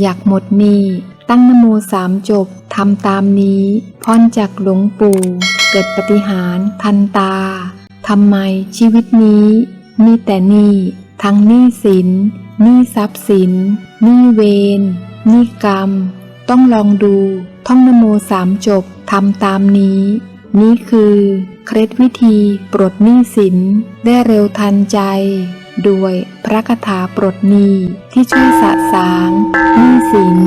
อยากหมดหนี้ตั้งนโมสามจบทำตามนี้พรจากหลวงปู่ เกิดปฏิหารทันตาทำไมชีวิตนี้มีแต่หนี้ทั้งหนี้สินหนี้ทรัพย์สินหนี้เวรหนี้กรรม ต้องลองดู ท่องนโมสามจบทำตามนี้ นี้คือ เคล็ดวิธีปลดหนี้สินได้เร็วทันใจ ด้วยพระคาถาปลดหนี้ที่ช่วยสะสางหนี้สิน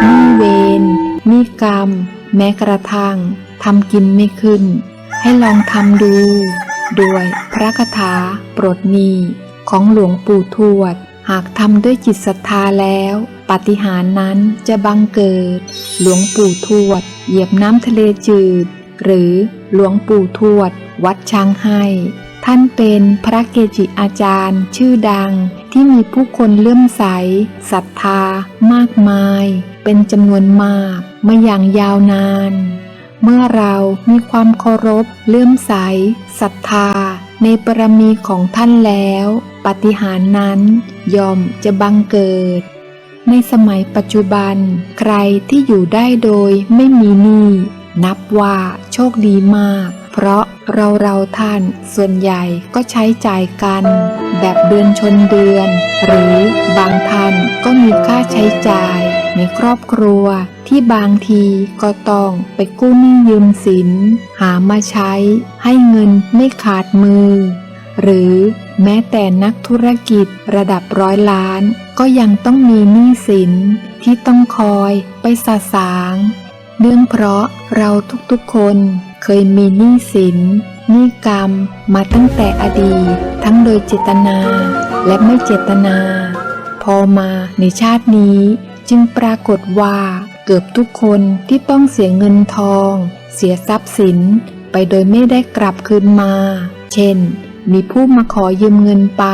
หนี้เวรหนี้กรรม แม้กระทั่งทำกินไม่ขึ้น ให้ลองทำดู ด้วยพระคาถาปลดหนี้ของหลวงปู่ทวด หากทำด้วยจิตศรัทธาแล้ว ปฏิหารนั้นจะบังเกิด หลวงปู่ทวด เหยียบน้ำทะเลจืด หรือหลวงปู่ทวด วัดช้างให้ ท่านเป็นพระเกจิอาจารย์ ชื่อดังที่มีผู้คนเลื่อมใสศรัทธามากมาย เป็นจำนวนมากมาอย่างยาวนาน เมื่อเรามีความเคารพเลื่อมใสศรัทธา ในบารมีของท่านแล้ว ปฏิหารนั้นยอมจะบังเกิดในสมัยปัจจุบัน ใครที่อยู่ได้โดยไม่มีหนี้นับว่า โชคดีมาก เพราะเราเราท่านส่วนใหญ่ก็ใช้จ่ายกัน แบบเดือนชนเดือน หรือบางท่านก็มีค่าใช้จ่าย ในครอบครัวที่บางทีก็ต้องไปกู้หนี้ยืมสิน หามาใช้ให้เงินไม่ขาดมือ หรือแม้แต่นักธุรกิจระดับร้อยล้าน ก็ยังต้องมีหนี้สินที่ต้องคอยไปสะสาง เนื่องเพราะเราทุกๆคนเคยมีหนี้สินหนี้กรรมมาตั้งแต่อดีต ทั้งโดยเจตนาและไม่เจตนา พอมาในชาตินี้จึงปรากฏว่าเกือบทุกคนที่ต้องเสียเงินทอง เสียทรัพย์สินไปโดยไม่ได้กลับคืนมา เช่น มีผู้มาขอยืมเงินไป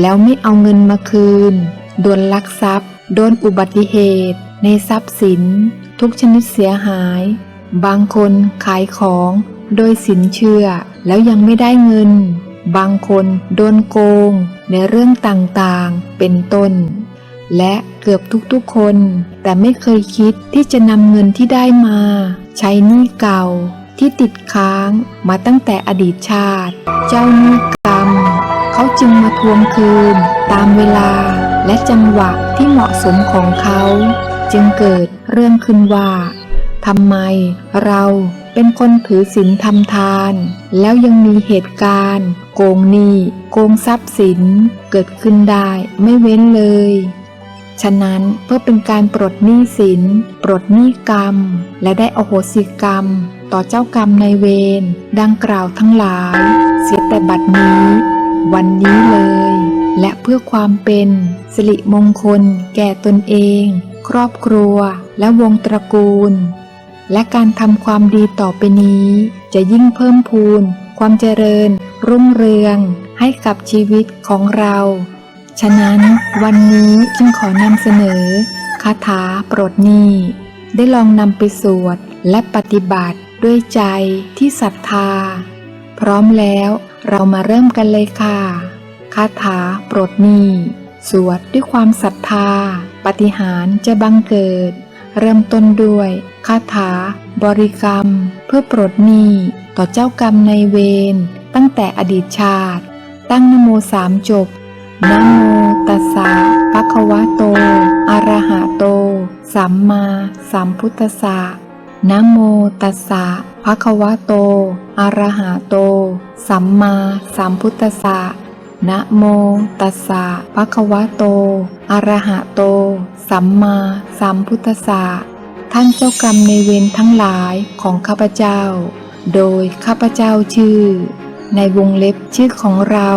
แล้วไม่เอาเงินมาคืน โดนลักทรัพย์ โดนอุบัติเหตุ ในทรัพย์สิน ทุกชนิดเสียหาย บางคนขายของโดยสินเชื่อแล้วยังไม่ได้เงิน บางคนโดนโกงในเรื่องต่างๆ เป็นต้น และเกือบทุกๆคน แต่ไม่เคยคิดที่จะนำเงินที่ได้มา ใช้หนี้เก่าที่ติดค้างมาตั้งแต่อดีตชาติ เจ้าหนี้กรรม เขาจึงมาทวงคืน ตามเวลาและจังหวะที่เหมาะสมของเขา จึงเกิด เรื่องขึ้นว่าทำไมเราเป็นคนถือศีลทำทาน แล้วยังมีเหตุการณ์ โกงหนี้โกงทรัพย์สิน เกิดขึ้นได้ไม่เว้นเลย ฉะนั้นเพื่อเป็นการปลดหนี้สินปลดหนี้กรรม และได้อโหสิกรรม ต่อเจ้ากรรมในเวรดังกล่าวทั้งหลาย เสียแต่บัดนี้ วันนี้เลย และเพื่อความเป็นสิริมงคล แก่ตนเอง ครอบครัว และวงตระกูล และการทำความดีต่อไปนี้ จะยิ่งเพิ่มพูน ความเจริญ รุ่งเรือง ให้กับชีวิตของเรา ฉะนั้นวันนี้จึงขอนำเสนอคาถาโปรดหนี้ ได้ลองนำไปสวดและปฏิบัติด้วยใจที่ศรัทธา พร้อมแล้วเรามาเริ่มกันเลยค่ะ คาถาโปรดหนี้ สวดด้วยความศรัทธา ปฏิหารจะบังเกิด เริ่มต้นด้วยคาถา บริกรรม เพื่อปลดหนี้ต่อเจ้ากรรมในเวรตั้งแต่อดีตชาติ ตั้งนโมสามจบนะโมตัสสะภะคะวะโต อะระหะโต สัมมาสัมพุทธัสสะนะโมตัสสะภะคะวะโต อะระหะโต สัมมาสัมพุทธัสสะ นะโมตัสสะภะคะวะโต อะระหะโต สัมมาสัมพุทธัสสะท่านเจ้ากรรมในเวรทั้งหลายของข้าพเจ้า โดยข้าพเจ้าชื่อ ในวงเล็บชื่อของเรา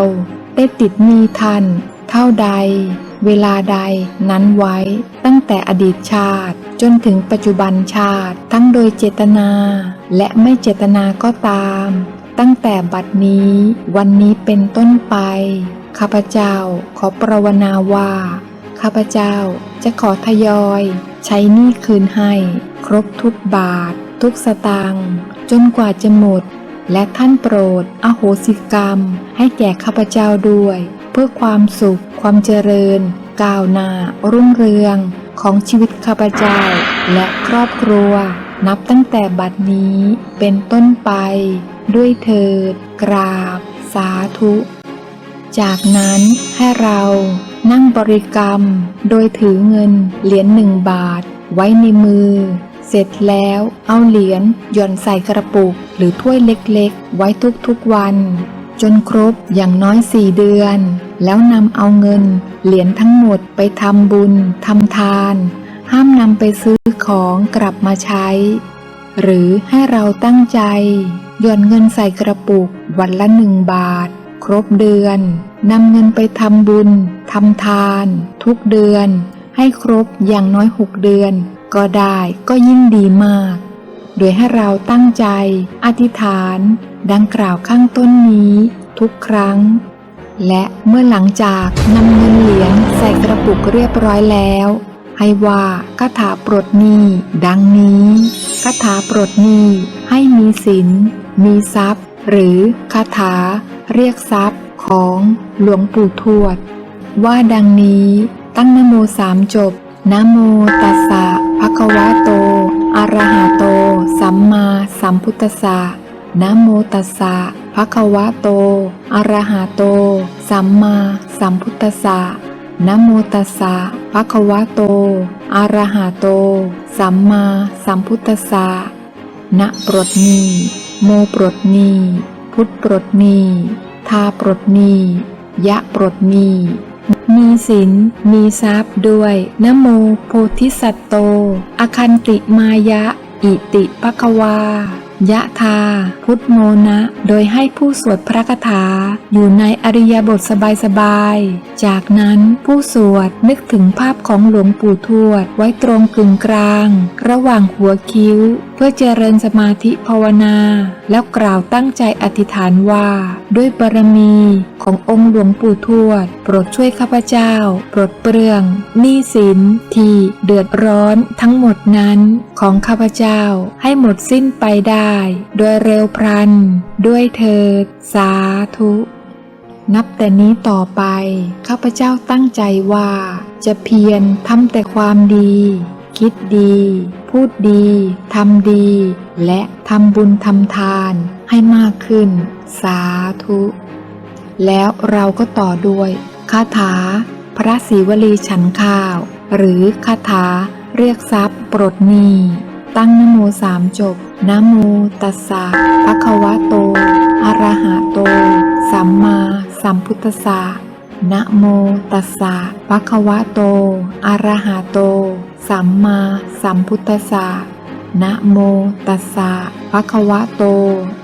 ได้ติดหนี้ท่าน เท่าใด เวลาใดนั้นไว้ ตั้งแต่อดีตชาติ จนถึงปัจจุบันชาติ ทั้งโดยเจตนา และไม่เจตนาก็ตาม ตั้งแต่บัดนี้ วันนี้เป็นต้นไป ข้าพเจ้าขอประวนาว่า ข้าพเจ้าจะขอทยอย ใช้หนี้คืนให้ ครบทุกบาท ทุกสตางค์จนกว่าจะหมด และท่านโปรดอโหสิกรรม ให้แก่ข้าพเจ้าด้วย เพื่อความสุข ความเจริญ ก้าวหน้ารุ่งเรืองขของชีวิตข้าพเจ้าและครอบครัว นับตั้งแต่บัดนี้เป็นต้นไป ด้วยเถิด กราบ สาธุ จากนั้นให้เรานั่งบริกรรม โดยถือเงินเหรียญหนึ่งบาท ไว้ในมือ เสร็จแล้วเอาเหรียญหย่อนใส่กระปุก หรือถ้วยเล็กๆ ไว้ทุกๆวัน จนครบอย่างน้อยสี่เดือน แล้วนำเอาเงิน เหรียญทั้งหมดไปทำบุญทำทาน ห้ามนำไปซื้อของกลับมาใช้ หรือให้เราตั้งใจหย่อนเงินใส่กระปุกวันละหนึ่งบาท ครบเดือนนำเงินไปทำบุญทำทาน ทุกเดือน ให้ครบอย่างน้อยหกเดือน ก็ได้ก็ยิ่งดีมาก โดยให้เราตั้งใจ อธิษฐาน ดังกล่าวข้างต้นนี้ ทุกครั้ง และเมื่อหลังจากนำเงินเหรียญใส่กระปุกเรียบร้อยแล้ว ให้ว่าคาถาปลดหนี้ดังนี้คาถาปลดหนี้ให้มีสินมีทรัพย์ หรือคาถาเรียกทรัพย์ของหลวงปู่ทวด ว่าดังนี้ตั้งนโมสามจบนะโมตัสสะภะคะวะโต อะระหะโต สัมมาสัมพุทธัสสะนะโมตัสสะภะคะวะโต อะระหะโต สัมมาสัมพุทธัสสะ นะโมตัสสะภะคะวะโต อะระหะโต สัมมาสัมพุทธัสสะนะปรดนีโมปรดนีพุทธปรดนีทาปรดนียะปรดนีมีศีลมีทรัพย์ด้วยนะโมโพธิสัตโต อคันติมายะ อิติปะควา ยะธา พุทโมนะ โดยให้ผู้สวดพระคาถา อยู่ในอริยบทสบายๆ จากนั้นผู้สวดนึกถึงภาพของหลวงปู่ทวด ไว้ตรงกึ่งกลาง ระหว่างหัวคิ้วเพื่อเจริญสมาธิภาวนา แล้วกล่าวตั้งใจอธิษฐานว่า ด้วยบารมีขององค์หลวงปู่ทวด โปรดช่วยข้าพเจ้าปลดเปลื้องหนี้สินที่เดือดร้อนทั้งหมดนั้นของข้าพเจ้าให้หมดสิ้นไปได้ โดยเร็วพลัน ด้วยเถิด สาธุนับแต่นี้ต่อไป ข้าพเจ้าตั้งใจว่า จะเพียรทำแต่ความดี คิดดี พูดดี ทำดี และทำบุญทำทานให้มากขึ้น สาธุ แล้วเราก็ต่อด้วยคาถา พระศรีวลีฉันข้าว หรือคาถาเรียกทรัพย์ปลดหนี้ตั้งนโมสามจบนโมตัสสะภะคะวะโต อะระหะโต สัมมาสัมพุทธัสสะนะโมตัสสะภะคะวะโต อะระหะโต สัมมาสัมพุทธัสสะนะโมตัสสะภะคะวะโต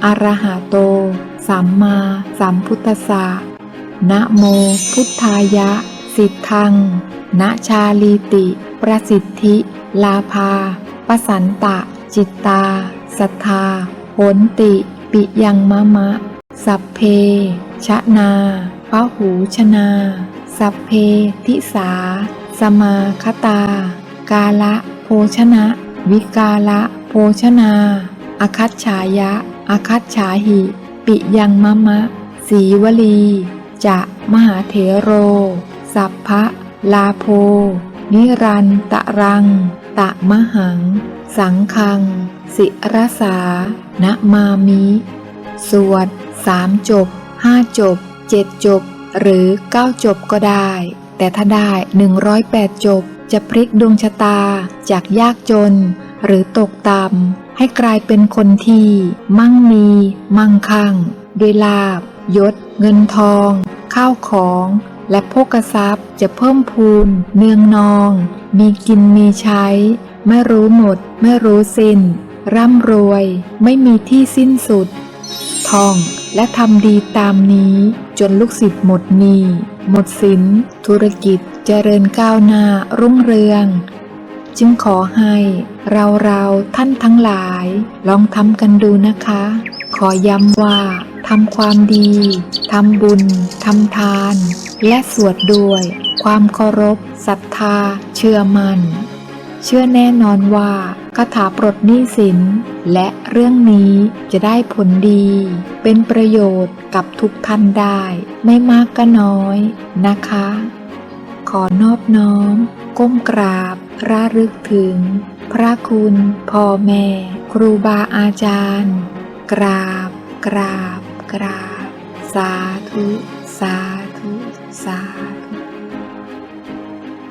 อะระหะโต สัมมาสัมพุทธัสสะนะโมพุทธายะ สิทธังนะชาลีติ ประสิทธิ ลาภาปสันตะ จิตตาสัทธาโหนติ ปิยังมะมะ สัพเพ ชะนาพหูชนา สัพเพทิสา สมาคตา กาละ โภชนะ วิกาละ โภชนาอคัตฉายะอคัตฉาหิ ปิยังมะมะ สีวลี จะมหาเถโร สัพพะ ลาโพ นิรันตะรัง ตะมหัง สังคัง สิรสานะมามิ สวดสามจบห้าจบเจ็ดจบ หรือเก้าจบก็ได้ แต่ถ้าได้หนึ่งร้อยแปดจบ จะพลิกดวงชะตาจากยากจน หรือตกต่ำให้กลายเป็นคนที่ มั่งมี มั่งคั่งด้วยลาบยศ เงินทอง ข้าวของ และโภกทรัพย์จะเพิ่มพูน เนืองนอง มีกินมีใช้ ไม่รู้หมด ไม่รู้สิ้น ร่ำรวย ไม่มีที่สิ้นสุด ทอง และทำดีตามนี้จนลูกศิษย์หมดหนี้หมดสิน ธุรกิจเจริญก้าวหน้ารุ่งเรือง จึงขอให้เราเราท่านทั้งหลาย ลองทำกันดูนะคะ ขอย้ำว่าทำความดีทำบุญทำทาน และสวดด้วย ความเคารพศรัทธา เชื่อมัน่น เชื่อแน่นอนว่า คาถาปลดหนี้สิน และเรื่องนี้จะได้ผลดี เป็นประโยชน์กับทุกท่านได้ ไม่มากก็น้อยนะคะ ขอนอบน้อม ก้มกราบระลึกถึง พระคุณพ่อแม่ ครูบาอาจารย์ กราบ กราบ กราบ สาธุ สาธุ สาธุ